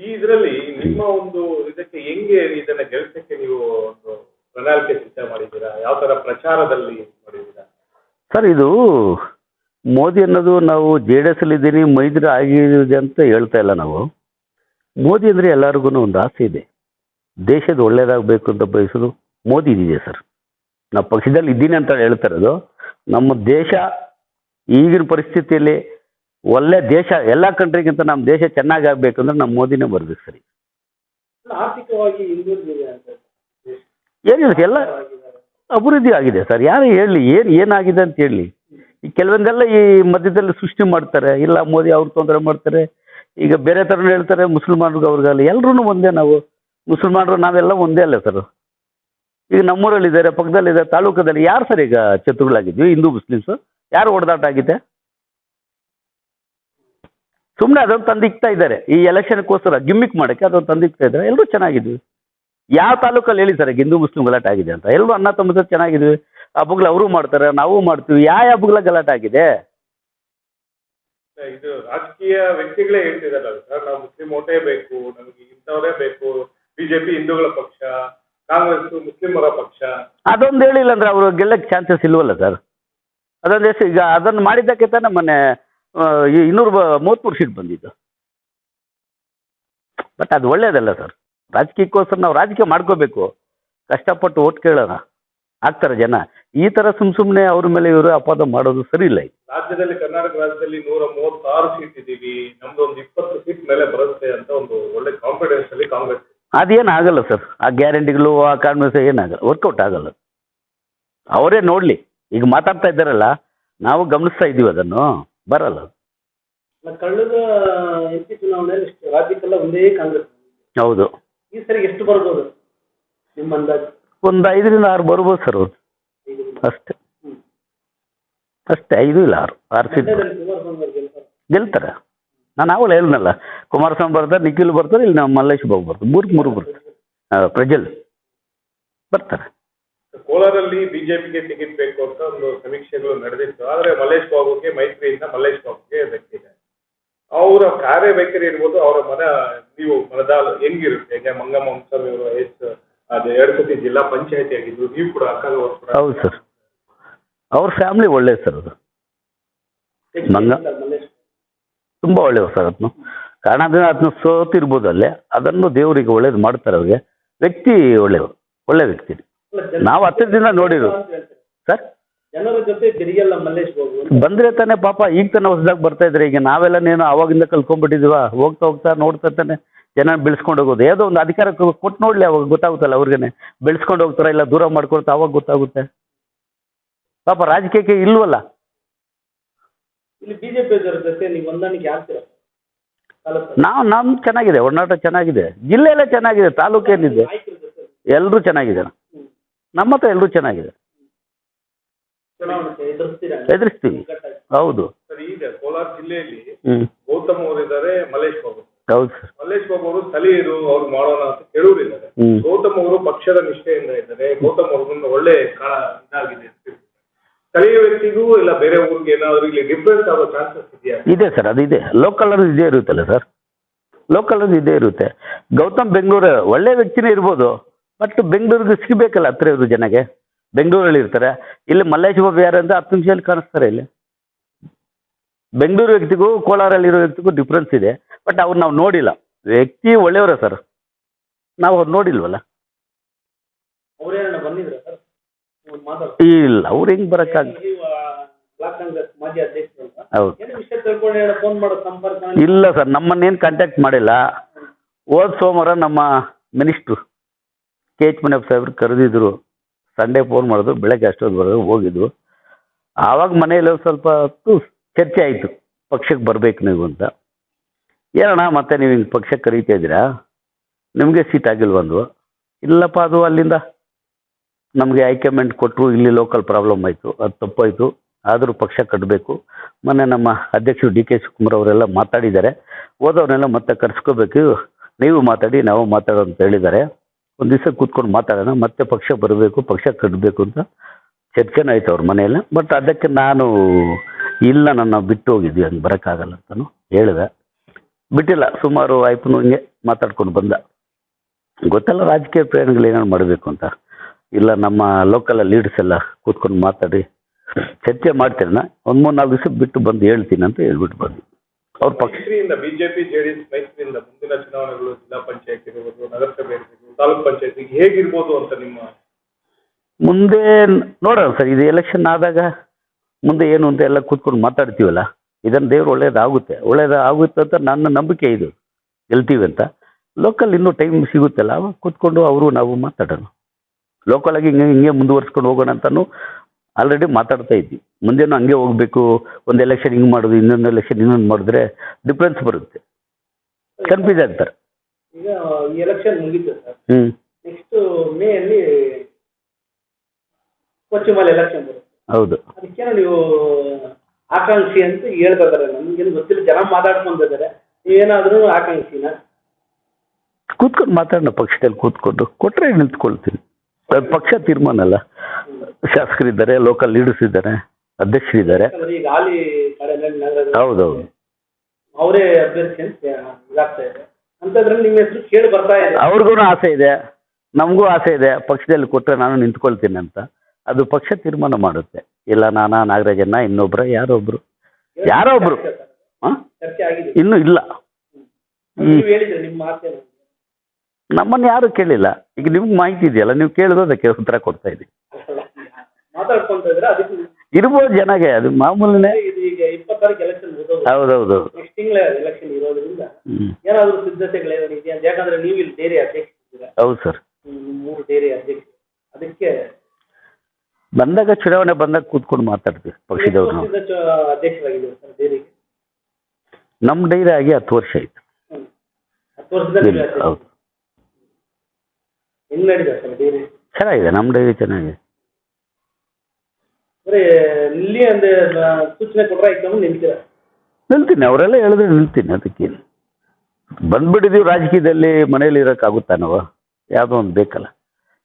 ಈ ಇದರಲ್ಲಿ ನಿಮ್ಮ ಒಂದು ಇದಕ್ಕೆ ಹೆಂಗೆ ಇದನ್ನ ಗೆಲ್ಸಕ್ಕೆ ನೀವು ಒಂದು ಪ್ರಣಾಳಿಕೆ ಸಿದ್ಧ ಮಾಡಿದ್ದೀರಾ? ಯಾವ ತರ ಪ್ರಚಾರದಲ್ಲಿ ಮಾಡಿದ್ದೀರಾ? ಸರ್ ಇದು ಮೋದಿ ಅನ್ನೋದು ನಾವು ಜೆ ಡಿ ಎಸ್ ಅಲ್ಲಿ ಇದ್ದೀನಿ ಮೈತ್ರಿ ಆಗಿದೆ ಅಂತ ಹೇಳ್ತಾ ಇಲ್ಲ ನಾವು. ಮೋದಿ ಅಂದರೆ ಎಲ್ಲರಿಗೂ ಒಂದು ಆಸೆ ಇದೆ. ದೇಶದ ಒಳ್ಳೇದಾಗಬೇಕು ಅಂತ ಬಯಸೋದು ಮೋದಿ ಇದೆ ಸರ್? ನಾವು ಪಕ್ಷದಲ್ಲಿ ಇದ್ದೀನಿ ಅಂತ ಹೇಳ್ತಾ ಇರೋದು. ನಮ್ಮ ದೇಶ ಈಗಿನ ಪರಿಸ್ಥಿತಿಯಲ್ಲಿ ಒಳ್ಳೆ ದೇಶ ಎಲ್ಲ ಕಂಟ್ರಿಗಿಂತ ನಮ್ಮ ದೇಶ ಚೆನ್ನಾಗಿ ಆಗ್ಬೇಕಂದ್ರೆ ನಮ್ಮ ಮೋದಿನೇ ಬರ್ಬೇಕು ಸರಿ. ಆರ್ಥಿಕವಾಗಿ ಹಿಂದುಳಿದಿದೆ ಅಂತ ಏನಿಲ್ಲ ಎಲ್ಲ. ಅಭಿವೃದ್ಧಿ ಆಗಿದೆ ಸರ್. ಯಾರು ಹೇಳಿ ಏನು ಏನಾಗಿದೆ ಅಂತ ಹೇಳಿ. ಈ ಕೆಲವೊಂದೆಲ್ಲ ಈ ಮಧ್ಯದಲ್ಲಿ ಸೃಷ್ಟಿ ಮಾಡ್ತಾರೆ. ಇಲ್ಲ ಮೋದಿ ಅವ್ರು ತೊಂದರೆ ಮಾಡ್ತಾರೆ. ಈಗ ಬೇರೆ ಥರನೂ ಹೇಳ್ತಾರೆ ಮುಸಲ್ಮಾನ್ರಿಗೆ ಅವ್ರಿಗಲ್ಲ ಎಲ್ಲರೂ ಒಂದೇ ನಾವು. ಮುಸಲ್ಮಾನರು ನಾವೆಲ್ಲ ಒಂದೇ ಅಲ್ಲ ಸರ್. ಈಗ ನಮ್ಮೂರಲ್ಲಿದ್ದಾರೆ ಪಕ್ಕದಲ್ಲಿದ್ದಾರೆ ತಾಲೂಕದಲ್ಲಿ ಯಾರು ಸರ್ ಈಗ ಶತ್ರುಗಳಾಗಿದ್ವಿ? ಹಿಂದೂ ಮುಸ್ಲಿಮ್ಸು? ಯಾರು ಹೊಡೆದಾಟ ಆಗಿದೆ ಸುಮ್ಮನೆ ಅದನ್ನು ತಂದಿಕ್ತಾ ಇದ್ದಾರೆ. ಈ ಎಲೆಕ್ಷನ್ಗೋಸ್ಕರ ಗಿಮ್ಮಿಕ್ ಮಾಡೋಕ್ಕೆ ಅದನ್ನು ತಂದಿಕ್ತಾ ಇದ್ದಾರೆ. ಎಲ್ಲರೂ ಚೆನ್ನಾಗಿದ್ವಿ. ಯಾವ ತಾಲೂಕಲ್ಲಿ ಹೇಳಿ ಸರ್ ಹಿಂದೂ ಮುಸ್ಲಿಂ ಗಲಾಟೆ ಆಗಿದೆ ಅಂತ? ಎಲ್ಲರೂ ಅಣ್ಣ ತಮ್ಮ ಚೆನ್ನಾಗಿದ್ವಿ. ಹಬ್ಬಗಳು ಅವರು ಮಾಡ್ತಾರೆ ನಾವು ಮಾಡ್ತೀವಿ. ಯಾವ ಹಬ್ಬಗಳ ಗಲಾಟೆ ಆಗಿದೆ? ಇದು ರಾಜಕೀಯ ವ್ಯಕ್ತಿಗಳೇ ಹೇಳ್ತಿದ್ದಾರೆ ಸರ್. ನಾವು ಮುಸ್ಲಿಂ ಓಟೇ ಬೇಕು ನಮಗೆ ಇಂಥವರೇ ಬೇಕು. ಬಿಜೆಪಿ ಹಿಂದೂಗಳ ಪಕ್ಷ ಕಾಂಗ್ರೆಸ್ ಮುಸ್ಲಿಮರ ಪಕ್ಷ. ಅದೊಂದು ಹೇಳಿಲ್ಲ ಅಂದ್ರೆ ಅವರು ಗೆಲ್ಲಕ್ಕೆ ಚಾನ್ಸಸ್ ಇಲ್ವಲ್ಲ ಸರ್? ಅದೊಂದು ಎಷ್ಟು ಈಗ ಅದನ್ನು ಮಾಡಿದ್ದಕ್ಕೆ ತಾನೇ ಮೊನ್ನೆ ಈ ಇನ್ನೂರು ಬ ಮೂವತ್ತ್ಮೂರು ಸೀಟ್ ಬಂದಿದ್ದು. ಬಟ್ ಅದು ಒಳ್ಳೆಯದಲ್ಲ ಸರ್ ರಾಜಕೀಯಕ್ಕೋಸ್ಕರ ನಾವು ರಾಜಕೀಯ ಮಾಡ್ಕೋಬೇಕು. ಕಷ್ಟಪಟ್ಟು ಓಟ್ ಕೇಳೋಣ. ಆಗ್ತಾರೆ ಜನ. ಈ ಥರ ಸುಮ್ಮ ಸುಮ್ಮನೆ ಅವ್ರ ಮೇಲೆ ಇವರು ಅಪಾದ ಮಾಡೋದು ಸರಿ ಇಲ್ಲ ರಾಜ್ಯದಲ್ಲಿ ಕರ್ನಾಟಕ ರಾಜ್ಯದಲ್ಲಿ ನೂರ ಮೂವತ್ತಾರು ಸೀಟ್ ಇದ್ದೀವಿ. ನಮ್ದು ಒಂದು ಇಪ್ಪತ್ತು ಸೀಟ್ ಮೇಲೆ ಬರುತ್ತೆ ಅಂತ ಒಂದು ಒಳ್ಳೆ ಕಾನ್ಫಿಡೆನ್ಸ್ ಅಲ್ಲಿ ಕಾಂಗ್ರೆಸ್. ಅದೇನು ಆಗಲ್ಲ ಸರ್ ಆ ಗ್ಯಾರಂಟಿಗಳು ಆ ಕಾನ್ಫಿಡೆನ್ಸ್ ಏನಾಗಲ್ಲ ವರ್ಕೌಟ್ ಆಗಲ್ಲ. ಅವರೇ ನೋಡಲಿ. ಈಗ ಮಾತಾಡ್ತಾ ಇದ್ದಾರಲ್ಲ ನಾವು ಗಮನಿಸ್ತಾ ಇದ್ದೀವಿ ಅದನ್ನು ಬರಲ್ಲ. ಅಲ್ಲ, ಕಳೆದ ಎಂ ಪಿ ಚುನಾವಣೆಯಲ್ಲಿ ಇಷ್ಟು ರಾಜ್ಯಕ್ಕೆಲ್ಲ ಒಂದೇ ಕಾಂಗ್ರೆಸ್. ಹೌದು. ಈ ಸರಿ ಎಷ್ಟು ಬರ್ಬೋದು ನಿಮ್ಮ ಅಂದಾಜು? ಒಂದು ಐದರಿಂದ ಆರು ಬರ್ಬೋದು ಸರ್ ಅವ್ರು. ಅಷ್ಟೇ ಹ್ಮ್. ಅಷ್ಟೇ. ಐದು ಇಲ್ಲ ಆರು ಆರು ಸೀಟ್ ಮಂಡ್ಯದಲ್ಲಿ ಕುಮಾರಸ್ವಾಮಿ ಅವ್ರು ಗೆಲ್ತಾರೆ. ಗೆಲ್ತಾರೆ. ನಾನು ಅವಳು ಹೇಳಿದ್ನಲ್ಲ ಕುಮಾರಸ್ವಾಮಿ ಬರ್ತಾರೆ ನಿಖಿಲ್ ಬರ್ತಾರೆ ಇಲ್ಲಿ ನಮ್ಮ ಮಲ್ಲೇಶ್ ಬಾಬು ಬರ್ತಾರೆ. ಮೂರು ಮೂರು ಬರ್ತಾರೆ. ಪ್ರಜಲ್ ಪ್ರಜ್ವಲ್ ಬರ್ತಾರೆ. ಕೋಲಾರಲ್ಲಿ ಬಿಜೆಪಿಗೆ ಟಿಕೆಟ್ ಬೇಕು ಅಂತ ಒಂದು ಸಮೀಕ್ಷೆಗಳು ನಡೆದಿತ್ತು. ಆದ್ರೆ ಮಲ್ಲೇಶ್ ಬಾಬುಗೆ ಮೈತ್ರಿಯಿಂದ ಮಲ್ಲೇಶ್ ಬಾಬುಗೆ ವ್ಯಕ್ತಿದೆ ಅವರ ಕಾರ್ಯ ಕಾರ್ಯವೈಖರಿ ಇರ್ಬೋದು ಅವರ ಮನ ನೀವು ಮನದಾಳ ಹೆಂಗಿರುತ್ತೆ? ಈಗ ಮಂಗಮ್ಮ ಸರ್ ಅವರು ಎಸ್ ಅದು ಎರಡು ಸತಿ ಜಿಲ್ಲಾ ಪಂಚಾಯತಿ ಆಗಿದ್ರು ನೀವು ಕೂಡ ಅಕ್ಕ ಹೌದು ಸರ್. ಅವ್ರ ಫ್ಯಾಮಿಲಿ ಒಳ್ಳೆ ಸರ್ ಅದು. ಮಂಗ ತುಂಬ ಒಳ್ಳೆಯವರು ಸರ್ ಅದನ್ನು. ಕಾರಣ ಅದನ್ನ ಅದನ್ನ ಸೋತಿರ್ಬೋದು ಅಲ್ಲೇ. ಅದನ್ನು ದೇವರಿಗೆ ಒಳ್ಳೇದು ಮಾಡ್ತಾರೆ ಅವ್ರಿಗೆ. ವ್ಯಕ್ತಿ ಒಳ್ಳೆಯವರು ಒಳ್ಳೆ ವ್ಯಕ್ತಿ. ನಾವು ಹತ್ತಿರದಿಂದ ನೋಡಿರು. ಸರ್? ಜನರ ಜೊತೆ ಬೆರಿಯಲ್ಲ ಮಲ್ಲೇಶ್ ಬಾಬು ಬಂದ್ರೆ ತಾನೆ ಪಾಪ ಈಗ ತಾನೆ ಹೊಸದಾಗಿ ಬರ್ತಾ ಇದ್ರೆ. ಈಗ ನಾವೆಲ್ಲ ನಾವೆಲ್ಲನೇನು ಅವಾಗಿಂದ ಕಲ್ಕೊಂಡ್ಬಿಟ್ಟಿದ್ವ ಹೋಗ್ತಾ ಹೋಗ್ತಾ ನೋಡ್ತಾ ತಾನೆ ಜನ ಬೆಳೆಸ್ಕೊಂಡು ಹೋಗೋದು. ಯಾವುದೋ ಒಂದು ಅಧಿಕಾರ ಕೊಟ್ಟು ನೋಡ್ಲಿ ಅವಾಗ ಗೊತ್ತಾಗುತ್ತಲ್ಲ ಅವ್ರಿಗೇನೆ. ಬೆಳೆಸ್ಕೊಂಡು ಹೋಗ್ತಾರ ಇಲ್ಲ ದೂರ ಮಾಡ್ಕೊಳ್ತಾ ಅವಾಗ ಗೊತ್ತಾಗುತ್ತೆ. ಪಾಪ ರಾಜಕೀಯಕ್ಕೆ ಇಲ್ವಲ್ಲ? ಇಲ್ಲಿ ಬಿಜೆಪಿ ಜೊತೆ ನೀವು ಹೊಂದಾಣಿಕೆ ಆಗ್ತೀರಾ? ತಾಲೂಕು ನಾವು ನಮ್ಮ ಚೆನ್ನಾಗಿದೆ. ಒಡನಾಟ ಚೆನ್ನಾಗಿದೆ. ಜಿಲ್ಲೆ ಎಲ್ಲ ಚೆನ್ನಾಗಿದೆ. ತಾಲೂಕೇನಿದೆ ಏನಿದೆ? ಎಲ್ಲರೂ ಚೆನ್ನಾಗಿದೆ. ನಮ್ಮ ಹತ್ರ ಎಲ್ಲರೂ ಚೆನ್ನಾಗಿದೆ. ಎದುರಿಸ್ತೀವಿ. ಹೌದು. ಸರ್ ಈಗ ಕೋಲಾರ ಜಿಲ್ಲೆಯಲ್ಲಿ ಹ್ಞೂ ಗೌತಮ್ ಅವರಿದ್ದಾರೆ ಮಲ್ಲೇಶ್ ಬಾಬು. ಹೌದು ಸರ್. ಮಲ್ಲೇಶ್ ಬಾಬು ಅವರು ಸ್ಥಳೀಯರು ಅವ್ರು ಮಾಡೋಣ ಅಂತ ಕೇಳುವುದಿದ್ದಾರೆ ಹ್ಞೂ ಗೌತಮ್ ಅವರು ಪಕ್ಷದ ನಿಷ್ಠೆಯಿಂದ ಇದ್ದಾರೆ. ಗೌತಮ್ ಅವ್ರಿಗೊಂದು ಒಳ್ಳೆ ಕಾಲ ಇದಾಗಿದೆ ಸ್ಥಳೀಯ ವ್ಯಕ್ತಿಗೂ ಇಲ್ಲ ಬೇರೆ ಊರಿಗೆ ಏನಾದರೂ ಇಲ್ಲಿ ಡಿಫ್ರೆನ್ಸ್ ಆಗೋ ಚಾನ್ಸಸ್ ಇದೆಯಾ? ಇದೆ ಸರ್ ಅದು ಇದೆ. ಲೋಕಲ್ ಅನ್ನೋದು ಇದೇ ಇರುತ್ತಲ್ಲ ಸರ್. ಲೋಕಲ್ ಅನ್ನೋದು ಇದೇ ಇರುತ್ತೆ. ಗೌತಮ್ ಬೆಂಗಳೂರು ಒಳ್ಳೆ ವ್ಯಕ್ತಿನೇ ಇರ್ಬೋದು. ಬಟ್ ಬೆಂಗಳೂರಿಗೆ ಸಿಗಬೇಕಲ್ಲ ಹತ್ರ ಇರೋ ಜನಗೆ. ಬೆಂಗಳೂರಲ್ಲಿ ಇರ್ತಾರೆ. ಇಲ್ಲಿ ಮಲ್ಲೇಶ್ ಬಾಬು ಯಾರು ಅಂದರೆ ಹತ್ತು ನಿಮಿಷದಲ್ಲಿ ಕಾಣಿಸ್ತಾರೆ ಇಲ್ಲಿ. ಬೆಂಗಳೂರು ವ್ಯಕ್ತಿಗೂ ಕೋಲಾರಲ್ಲಿರೋ ವ್ಯಕ್ತಿಗೂ ಡಿಫ್ರೆನ್ಸ್ ಇದೆ. ಬಟ್ ಅವ್ರು ನಾವು ನೋಡಿಲ್ಲ. ವ್ಯಕ್ತಿ ಒಳ್ಳೆಯವರೇ ಸರ್ ನಾವು ಅವ್ರು ನೋಡಿಲ್ವಲ್ಲ? ಇಲ್ಲ ಅವ್ರು ಹೆಂಗೆ ಬರೋಕ್ಕಾಗ ಅಂತ ಹೌದು. ಇಲ್ಲ ಸರ್ ನಮ್ಮನ್ನೇನು ಕಾಂಟ್ಯಾಕ್ಟ್ ಮಾಡಿಲ್ಲ. ಹೋದ ಸೋಮವಾರ ನಮ್ಮ ಮಿನಿಸ್ಟ್ರು ಕೆ ಎಚ್ ಮುನಿಯಪ್ಪ ಸಾಹೇಬ್ರು ಕರೆದಿದ್ರು, ಸಂಡೇ ಫೋನ್ ಮಾಡಿದ್ರು, ಬೆಳಗ್ಗೆ ಅಷ್ಟೊತ್ತು ಬರೋದು ಹೋಗಿದ್ವು ಆವಾಗ ಮನೆಯಲ್ಲಿ ಸ್ವಲ್ಪ ಹೊತ್ತು ಚರ್ಚೆ ಆಯಿತು, ಪಕ್ಷಕ್ಕೆ ಬರಬೇಕು ನೀವು ಅಂತ. ಏನಣ್ಣ, ಮತ್ತೆ ನೀವು ಹಿಂಗೆ ಪಕ್ಷಕ್ಕೆ ಕರೀತಾ ಇದ್ದೀರಾ? ನಿಮಗೆ ಸೀಟ್ ಆಗಿಲ್ವಂದು ಇಲ್ಲಪ್ಪ, ಅದು ಅಲ್ಲಿಂದ. ನಮಗೆ ಹೈಕಮಾಂಡ್ ಕೊಟ್ಟರು ಇಲ್ಲಿ ಲೋಕಲ್ ಪ್ರಾಬ್ಲಮ್ ಆಯಿತು, ಅದು ತಪ್ಪಾಯಿತು. ಆದರೂ ಪಕ್ಷ ಕಟ್ಟಬೇಕು ಮೊನ್ನೆ ನಮ್ಮ ಅಧ್ಯಕ್ಷರು ಡಿ ಕೆ ಶಿವಕುಮಾರ್ ಅವರೆಲ್ಲ ಮಾತಾಡಿದ್ದಾರೆ. ಹೋದವ್ರನ್ನೆಲ್ಲ ಮತ್ತೆ ಕರೆಸ್ಕೋಬೇಕು. ನೀವು ಮಾತಾಡಿ, ನಾವು ಮಾತಾಡೋ ಅಂತ ಹೇಳಿದ್ದಾರೆ. ಒಂದು ದಿವಸ ಕೂತ್ಕೊಂಡು ಮಾತಾಡೋಣ, ಮತ್ತೆ ಪಕ್ಷ ಬರಬೇಕು, ಪಕ್ಷ ಕಟ್ಟಬೇಕು ಅಂತ ಚರ್ಚೆನೂ ಆಯ್ತು ಅವ್ರ ಮನೆಯಲ್ಲಿ. ಬಟ್ ಅದಕ್ಕೆ ನಾನು ಇಲ್ಲ, ನನ್ನ ಬಿಟ್ಟು ಹೋಗಿದ್ವಿ ಹಂಗೆ ಬರೋಕ್ಕಾಗಲ್ಲ ಅಂತಲೂ ಹೇಳಿದೆ. ಬಿಟ್ಟಿಲ್ಲ, ಸುಮಾರು ಆಯ್ತು, ಹಿಂಗೆ ಮಾತಾಡ್ಕೊಂಡು ಬಂದ. ಗೊತ್ತಲ್ಲ, ರಾಜಕೀಯ ಪ್ರಯಾಣಗಳು ಏನೇನು ಮಾಡಬೇಕು ಅಂತ. ಇಲ್ಲ, ನಮ್ಮ ಲೋಕಲ್ ಲೀಡರ್ಸ್ ಎಲ್ಲ ಕೂತ್ಕೊಂಡು ಮಾತಾಡಿ ಚರ್ಚೆ ಮಾಡ್ತೀರಣ್ಣ ಒಂದು ಮೂರು ನಾಲ್ಕು ದಿವಸ ಬಿಟ್ಟು ಬಂದು ಹೇಳ್ತೀನಿ ಅಂತ ಹೇಳ್ಬಿಟ್ಟು ಬಂದ್ವಿ. ಅವ್ರ ಪಕ್ಷ ಬಿಜೆಪಿ ಜೆಡಿಎಸ್ ಮುಂದಿನ ಚುನಾವಣೆಗಳು ಜಿಲ್ಲಾ ಪಂಚಾಯತ್ ನಗರಸಭೆ ತಾಲೂಕ್ ಪಂಚಾಯತಿ ಹೇಗಿರ್ಬೋದು ಅಂತ ನಿಮ್ಮ ಮುಂದೆ ನೋಡೋಣ ಸರ್, ಇದು ಎಲೆಕ್ಷನ್ ಆದಾಗ ಮುಂದೆ ಏನು ಅಂತ ಎಲ್ಲ ಕೂತ್ಕೊಂಡು ಮಾತಾಡ್ತೀವಲ್ಲ, ಇದನ್ನು ದೇವ್ರು ಒಳ್ಳೇದಾಗುತ್ತೆ. ಒಳ್ಳೇದಾಗುತ್ತೆ ಅಂತ ನನ್ನ ನಂಬಿಕೆ ಇದು, ಗೆಲ್ತೀವಿ ಅಂತ. ಲೋಕಲ್ ಇನ್ನೂ ಟೈಮ್ ಸಿಗುತ್ತಲ್ಲ, ಅವಾಗ ಕೂತ್ಕೊಂಡು ಅವರು ನಾವು ಮಾತಾಡೋಣ. ಲೋಕಲಾಗಿ ಹಿಂಗೆ ಹಿಂಗೆ ಮುಂದುವರ್ಸ್ಕೊಂಡು ಹೋಗೋಣ ಅಂತಲೂ ಆಲ್ರೆಡಿ ಮಾತಾಡ್ತಾ ಇದ್ವಿ. ಮುಂದೇನು ಹಂಗೆ ಹೋಗಬೇಕು, ಒಂದು ಎಲೆಕ್ಷನ್ ಹಿಂಗೆ ಮಾಡೋದು, ಇನ್ನೊಂದು ಎಲೆಕ್ಷನ್ ಇನ್ನೊಂದು ಮಾಡಿದ್ರೆ ಡಿಫ್ರೆನ್ಸ್ ಬರುತ್ತೆ. ಕನ್ಫ್ಯೂಸ್ ಆಗ್ತಾರೆ. ಈಗ ಈ ಎಲೆಕ್ಷನ್ ಮುಗೀತು ಸರ್. ನೆಕ್ಸ್ಟ್ ಮೇ ಅಲ್ಲಿ ಪಶ್ಚಿಮಲ್ಲಿ ಎಲೆಕ್ಷನ್ ಬರುತ್ತೆ. ಹೌದು. ಅದಕ್ಕೇನೋ ನೀವು ಆಕಾಂಕ್ಷಿ ಅಂತ ಹೇಳ್ತಾ ನಮ್ಗೆ ನಮ್ಗೇನು ಗೊತ್ತಿಲ್ಲ. ಜನ ಮಾತಾಡ್ಕೊಂಡಿದ್ದಾರೆ ನೀವೇನಾದ್ರೂ ಆಕಾಂಕ್ಷಿನ? ಕೂತ್ಕೊಂಡು ಮಾತಾಡೋಣ ಪಕ್ಷದಲ್ಲಿ ಕೂತ್ಕೊಂಡು. ಕೊಟ್ಟರೆ ನಿಂತ್ಕೊಳ್ತೀನಿ. ಅದು ಪಕ್ಷ ತೀರ್ಮಾನ ಅಲ್ಲ. ಶಾಸಕರಿದ್ದಾರೆ ಲೋಕಲ್ ಲೀಡರ್ಸ್ ಇದ್ದಾರೆ ಅಧ್ಯಕ್ಷರಿದ್ದಾರೆ. ಯಾಕಂದ್ರೆ ಈಗ ಹಾಲಿ ಕಡೆಯಲ್ಲಿ ನಗರದ ಹೌದೌದು. ಅವರೇ ಅಭ್ಯರ್ಥಿ ಅಂತ ಇದಾಗ್ತಾ ಇದೆ. ಅಂತದ್ರಲ್ಲಿ ನಿಮ್ಮ ಹೆಸರು ಕೇಳಿ ಬರ್ತಾ ಇದೆ. ಅವ್ರಿಗೂ ಆಸೆ ಇದೆ ನಮಗೂ ಆಸೆ ಇದೆ ಪಕ್ಷದಲ್ಲಿ ಕೊಟ್ಟರೆ ನಾನು ನಿಂತ್ಕೊಳ್ತೀನಿ ಅಂತ. ಅದು ಪಕ್ಷ ತೀರ್ಮಾನ ಮಾಡುತ್ತೆ. ಇಲ್ಲ ನಾನಾ ನಾಗರಾಜನ್ನ ಇನ್ನೊಬ್ರ ಯಾರೊಬ್ರು? ಯಾರೋ ಒಬ್ರು ಹಾಂ? ಚರ್ಚೆ ಆಗಿದೆ. ಇನ್ನೂ ಇಲ್ಲ. ನೀವು ಹೇಳಿದ್ರೆ ನಿಮ್ಮ ಆಸೆ ನಮ್ಮನ್ನು ಯಾರು ಕೇಳಿಲ್ಲ. ಈಗ ನಿಮ್ಗೆ ಮಾಹಿತಿ ಇದೆಯಲ್ಲ ನೀವು ಕೇಳಿದ್ರೆ ಅದಕ್ಕೆ ಉತ್ತರ ಕೊಡ್ತಾ ಇದ್ದೀವಿ ಮಾತಾಡ್ಕೊಂತ ಇದ್ರೆ ಅದಕ್ಕೆ ಇರ್ಬೋದು ಜನಗೆ ಅದು ಮಾಮೂಲಿನೇ. ಇದು ಈಗ ಇಪ್ಪತ್ತಾರಕ್ಕೆ ಎಲೆಕ್ಷನ್ ಮುಗಿದೋದು ಹೌದೌದು ಹೌದು ತಿಂಗಳ ಎಲೆಕ್ಷನ್ ಇರೋದ್ರಿಂದ ಹ್ಞೂ ಏನಾದರೂ ಸಿದ್ಧತೆಗಳೇನಾದ್ರು ಇದೆಯಾ? ಯಾಕಂದ್ರೆ ನೀವು ಇಲ್ಲಿ ಡೈರಿ ಅಧ್ಯಕ್ಷರಿದ್ದೀರಾ ಹೌದು ಸರ್. ನೀವು ಮೂರು ಡೈರಿ ಅಧ್ಯಕ್ಷ. ಅದಕ್ಕೆ ಬಂದಾಗ ಚುನಾವಣೆ ಬಂದಾಗ ಕೂತ್ಕೊಂಡು ಮಾತಾಡ್ತೀವಿ ಪಕ್ಷದವ್ರು ನಾವು. ವರ್ಷದಿಂದ ಚ- ಅಧ್ಯಕ್ಷರಾಗಿದ್ದೀರಾ ಸರ್ ಡೈರಿಗೆ? ನಮ್ಮ ಡೈರಿ ಆಗಿ ಹತ್ತು ವರ್ಷ ಆಯ್ತು. ಹತ್ತು ವರ್ಷದಲ್ಲಿ ಇಲ್ಲ, ಅಧ್ಯಕ್ಷ. ಹೌದು. ಹೆಂಗ್ ನಡೀತಾ ಸರ್ ಡೈರಿ? ಚೆನ್ನಾಗಿದೆ ನಮ್ಮ ಡೈರಿ ಚೆನ್ನಾಗಿದೆ. ಅಂದ್ರೆ ಇಲ್ಲಿ ಅಂದ್ರೆ ಸೂಚನೆ ಕೊಟ್ರೆ ಎಕ್ಸಾಮ್ ನಿಲ್ತೀರಾ? ನಿಲ್ತೀನಿ ಅವರೆಲ್ಲ ಹೇಳಿದ್ರೆ ನಿಲ್ತೀನಿ ಅದಕ್ಕೇನು. ಬಂದ್ಬಿಟ್ಟಿದೀವಿ ರಾಜಕೀಯದಲ್ಲಿ ಮನೇಲಿ ಇರೋಕ್ಕಾಗುತ್ತಾ ನಾವು? ಯಾವುದೋ ಒಂದು ಬೇಕಲ್ಲ.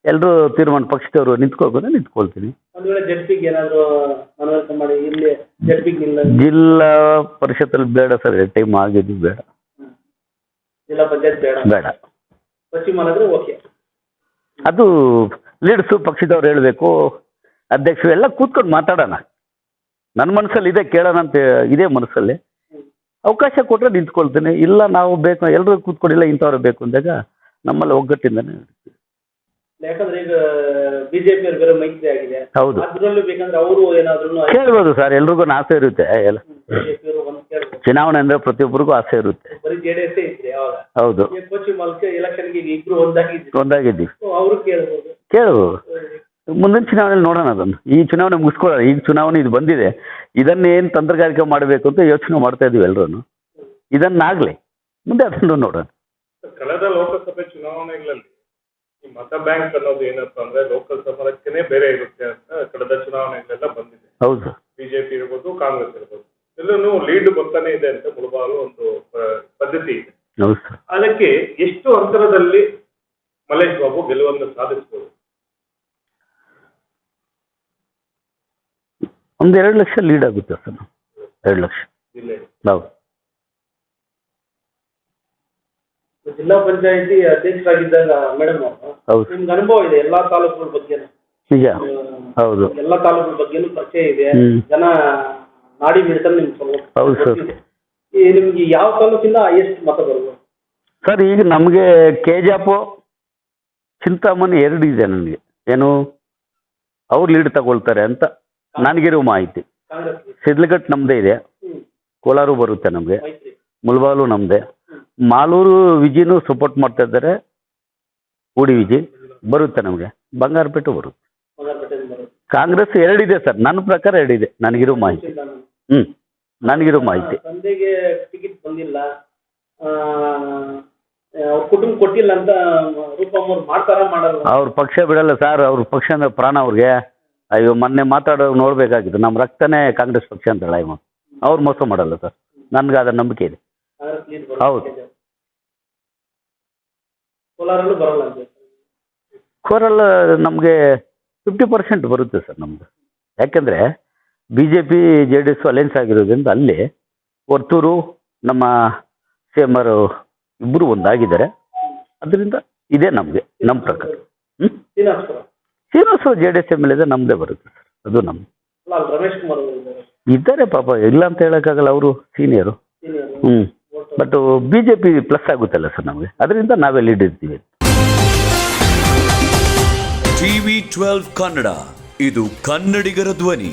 ಎಲ್ಲರೂ ತೀರ್ಮಾನ ಪಕ್ಷದವರು ನಿಂತ್ಕೋಬೇಕು ನಿಂತ್ಕೊಳ್ತೀನಿ. ಒಂದು ವೇಳೆ ಜಡ್ಪಿಗೆ ಏನಾದ್ರು ಮನವರಿಕೆ ಮಾಡಿ ಇಲ್ಲಿ ಜಡ್ಪಿಗೆ ನಿಲ್ಲ ಜಿಲ್ಲಾ ಪರಿಷತ್ತಲ್ಲಿ ಬೇಡ ಸರ್ ಟೈಮ್ ಆಗಿದ್ದು ಬೇಡ. ಜಿಲ್ಲಾ ಪಂಚಾಯತ್ ಬೇಡ? ಬೇಡ. ಪಶ್ಚಿಮ ಅನ್ನೋದ್ರೆ ಓಕೆ. ಅದು ಲೀಡ್ಸು ಪಕ್ಷದವ್ರು ಹೇಳಬೇಕು ಅಧ್ಯಕ್ಷರು ಎಲ್ಲ ಕೂತ್ಕೊಂಡು ಮಾತಾಡೋಣ. ನನ್ನ ಮನಸ್ಸಲ್ಲಿ ಇದೆ ಕೇಳೋಣ ಅಂತ ಇದೇ ಮನಸ್ಸಲ್ಲಿ. ಅವಕಾಶ ಕೊಟ್ಟರೆ ನಿಂತ್ಕೊಳ್ತೇನೆ. ಇಲ್ಲ ನಾವು ಬೇಕು ಎಲ್ಲರೂ ಕೂತ್ಕೊಂಡಿಲ್ಲ ಇಂಥವ್ರು ಬೇಕು ಅಂದಾಗ ನಮ್ಮಲ್ಲಿ ಒಗ್ಗಟ್ಟಿಂದನೇ ಯಾಕಂದ್ರೆ ಈಗ ಬಿಜೆಪಿ ಅವ್ರು ಬೇರೆ ಮೈತ್ರಿ ಆಗಿದೆ. ಹೌದು. ಅದ್ರಲ್ಲೂ ಬೇಕಂದ್ರೆ ಅವರು ಏನಾದ್ರು ಕೇಳ್ಬೋದು ಸರ್ ಎಲ್ರಿಗೂ ಆಸೆ ಇರುತ್ತೆ. ಎಲ್ಲ ಚುನಾವಣೆ ಅಂದ್ರೆ ಪ್ರತಿಯೊಬ್ಬರಿಗೂ ಆಸೆ ಇರುತ್ತೆ. ಬರೀ ಇದ್ರಿ ಹೌದು. ಎಲೆಕ್ಷನ್ಗೆ ಇಬ್ರು ಒಂದಾಗಿದ್ದೀವಿ. ಅವರು ಕೇಳ್ಬೋದು. ಕೇಳು ಮುಂದಿನ ಚುನಾವಣೆಯಲ್ಲಿ ನೋಡೋಣ ಅದನ್ನು. ಈ ಚುನಾವಣೆ ಮುಗಿಸ್ಕೊಳ್ಳೋಣ. ಈಗ ಚುನಾವಣೆ ಇದು ಬಂದಿದೆ. ಇದನ್ನೇನು ತಂತ್ರಗಾರಿಕೆ ಮಾಡಬೇಕು ಅಂತ ಯೋಚನೆ ಮಾಡ್ತಾ ಇದೀವಿ ಎಲ್ಲರೂ ಇದನ್ನಾಗಲಿ ಮುಂದೆ ಅದನ್ನು ನೋಡೋಣ. ಕಳೆದ ಲೋಕಸಭೆ ಚುನಾವಣೆಗಳಲ್ಲಿ ಈ ಮತ ಬ್ಯಾಂಕ್ ಅನ್ನೋದು ಏನಪ್ಪ ಅಂದ್ರೆ ಲೋಕಲ್ ಸಮರಕ್ಕೆ ಬೇರೆ ಇರುತ್ತೆ ಅಂತ ಕಳೆದ ಚುನಾವಣೆಗಳೆಲ್ಲ ಬಂದಿದೆ. ಹೌದು. ಬಿಜೆಪಿ ಇರ್ಬೋದು ಕಾಂಗ್ರೆಸ್ ಇರ್ಬೋದು. ಎಲ್ಲೂ ಲೀಡ್ ಬರ್ತಾನೆ ಇದೆ ಅಂತ ಮುಳುಬಾಲು ಒಂದು ಪದ್ಧತಿ ಇದೆ. ಅದಕ್ಕೆ ಎಷ್ಟು ಅಂತರದಲ್ಲಿ ಮಲೇಶ್ ಬಾಬು ಗೆಲುವನ್ನು ಸಾಧಿಸಬಹುದು ಒಂದು ಎರಡು ಲಕ್ಷ ಲೀಡ್ ಆಗುತ್ತೆ ಸರ್. ಎರಡು ಲಕ್ಷ. ಹೌದು ಜಿಲ್ಲಾ ಪಂಚಾಯತಿ ಅಧ್ಯಕ್ಷರಾಗಿದ್ದಾಗ ಮೇಡಮ್ ಹೌದು. ನಿಮ್ಗೆ ಅನುಭವ ಇದೆ ಎಲ್ಲಾ ತಾಲೂಕುಗಳ ಬಗ್ಗೆ ನಿಜ. ಹೌದು. ಎಲ್ಲಾ ತಾಲೂಕುಗಳ ಬಗ್ಗೆನೂ ಪರಿಚಯ ಇದೆ. ಜನ ನಾಡಿ ಮಿಡಿತಲ್ಲಿ ನಿಮ್ಗೆ ಸ್ವಲ್ಪ ಹೌದು ಸರ್. ಈ ನಿಮ್ಗೆ ಯಾವ ತಾಲೂಕಿಂದ ಎಷ್ಟು ಮತ ಬರ್ಬೋದು ಸರ್ ಈಗ ನಮಗೆ ಕೆಜಾಪು ಚಿಂತಾಮಣಿ ಎರಡು ಇದೆ ನನಗೆ ಏನು? ಅವ್ರು ಲೀಡ್ ತಗೊಳ್ತಾರೆ ಅಂತ. ನನಗಿರೋ ಮಾಹಿತಿ. ಸಿದ್ಲಘಟ್ ನಮ್ಮದೇ ಇದೆ. ಕೋಲಾರು ಬರುತ್ತೆ ನಮಗೆ. ಮುಲ್ಬಾಲು ನಮ್ಮದೇ ಮಾಲೂರು ವಿಜಿನೂ ಸಪೋರ್ಟ್ ಮಾಡ್ತಾ ಇದ್ದಾರೆ. ಉಡಿ ವಿಜಿ ಬರುತ್ತೆ ನಮಗೆ. ಬಂಗಾರಪೇಟೆ ಬರುತ್ತೆ. ಕಾಂಗ್ರೆಸ್ ಎರಡಿದೆ ಸರ್. ನನ್ನ ಪ್ರಕಾರ ಎರಡಿದೆ. ನನಗಿರೋ ಮಾಹಿತಿ. ಹ್ಞೂ ನನಗಿರೋ ಮಾಹಿತಿ. ಟಿಕೆಟ್ ಬಂದಿಲ್ಲ. ಕುಟುಂಬ ಕೊಟ್ಟಿಲ್ಲ ಅಂತ ಅವ್ರ ಪಕ್ಷ ಬಿಡಲ್ಲ ಸರ್. ಅವ್ರ ಪಕ್ಷ ಅಂದ್ರೆ ಪ್ರಾಣ ಅವ್ರಿಗೆ. ಅಯ್ಯೋ ಮೊನ್ನೆ ಮಾತಾಡೋ ನೋಡಬೇಕಾಗಿತ್ತು. ನಮ್ಮ ರಕ್ತನೇ ಕಾಂಗ್ರೆಸ್ ಪಕ್ಷ ಅಂತ ಹೇಳ ಇವ. ಅವ್ರು ಮೋಸ ಮಾಡಲ್ಲ ಸರ್. ನನ್ಗೆ ಅದರ ನಂಬಿಕೆ ಇದೆ. ಹೌದು. ಕೋರಲ್ ನಮಗೆ ಫಿಫ್ಟಿ ಪರ್ಸೆಂಟ್ ಬರುತ್ತೆ ಸರ್ ನಮ್ಮದು ಯಾಕೆಂದರೆ B J P J D S alliance ಆಗಿರೋದ್ರಿಂದ ಅಲ್ಲಿ ವರ್ತೂರು ನಮ್ಮ ಸಿ ಎಂ ಆರ್ ಇಬ್ಬರು ಒಂದಾಗಿದ್ದಾರೆ. ಅದರಿಂದ ಇದೆ ನಮಗೆ ನಮ್ಮ ಪ್ರಕಾರ. ಹ್ಞೂ Srinivasa J D S M L ಇದೆ ನಮ್ಮದೇ ಬರುತ್ತೆ ಸರ್. ಅದು ನಮ್ಮ ರಮೇಶ್ ಕುಮಾರ್ ಇದ್ದಾರೆ. ಪಾಪ ಇಲ್ಲ ಅಂತ ಹೇಳೋಕ್ಕಾಗಲ್ಲ ಅವರು ಸೀನಿಯರು ಸೀನಿಯರ್ ಹ್ಞೂ but B J P plus ಆಗುತ್ತಲ್ಲ ಸರ್ ನಮಗೆ. ಅದರಿಂದ ನಾವೇ ಲೀಡ್ ಇರ್ತೀವಿ. ಟಿವಿ ಟ್ವೆಲ್ವ್ ಕನ್ನಡ ಇದು ಕನ್ನಡಿಗರ ಧ್ವನಿ.